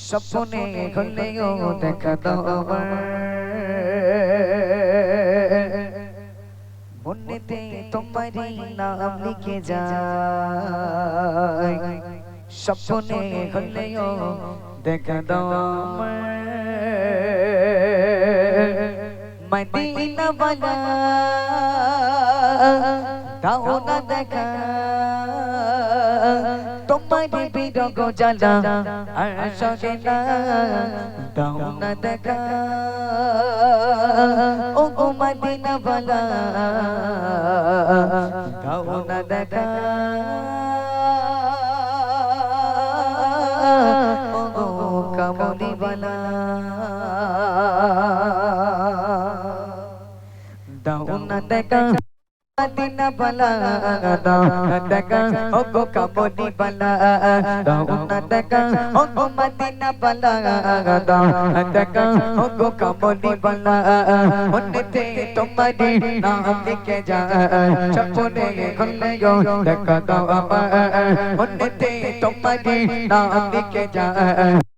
স্বপ্নে হলেও দেখা দাও আমার মনেতে তোমারই নাম লিখে যায় স্বপ্নে হলেও দেখা দাও আমার মদিনা বালা দাও না দেখা তোমার বিরগ জ্বালা আর না দাও না দেখা ও গো মদিনা বালা দাও না দেখা ও না দেখা। মদিনা বালা দেখা ও গো কামলি বালা দাও না দেখা ও গো মদিনা বালা দেখা ও গো কামলি বালা মনেতে তোমারি নাম লিখে যায় স্বপ্নে খুলে গো দেখা দাও আমার মনেতে তোমারি নাম লিখে যায়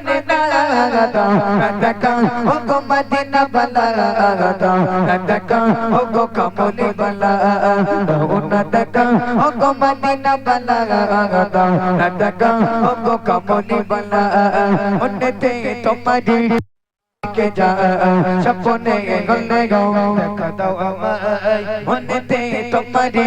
না দাও টাকা ও গো মদিনা বালা দাও টাকা ও গো কমলে বালা দাও না টাকা ও গো মদিনা বালা দাও না টাকা ও গো কমলে বালা মনেতে তোমারি কে যা সপনে গলে গো দেখা দাও আমায় মনেতে তোমারি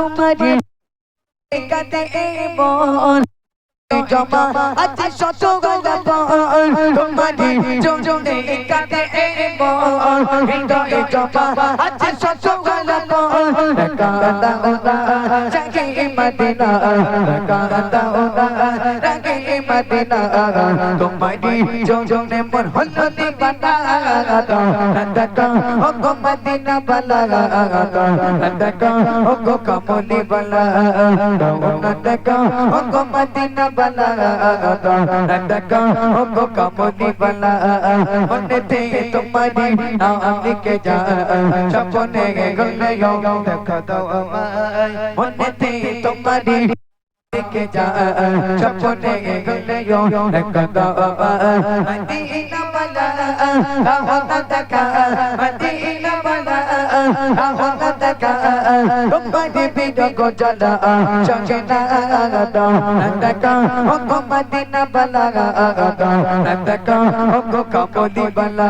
তোমারি কাতে মন জমা আছে শত গল্প তোমারি জনে কাটে মন হৃদয় জমা আছে শত গল্প কাদা ওদা জাগে মদিনা কাদা ওদা রাগে মদিনা তোমারি জনে মন হলো দিবানা দাদা ও গো মদিনা বালা দাদা ও গো কমলি বালা দাদা ও গো মদিনা বালা দাদা ও গো কমলি বালা মনেতে তোমারি নাম লিখে যা স্বপ্নে গলে গো দেখা দাও আমায় মনেতে তোমারি লিখে যা স্বপ্নে গলে গো দেখা দাও আমায় মদিনা বালা দাও না দেখা মদিনা বালা দাও না দেখা তোমারি বিদগ জ্বালা চকে না দাও না দেখা ও গো মদিনা বালা দাও না দেখা ও গো কমলি বালা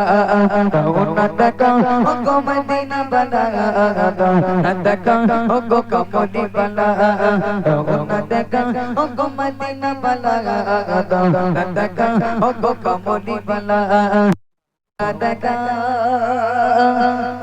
দাও না দেখা ও গো মদিনা বালা দাও না দেখা ও গো কমলি বালা দাও না দেখা ও গো মদিনা বালা দাও না দেখা ও গো কমলি বালা দেখা ও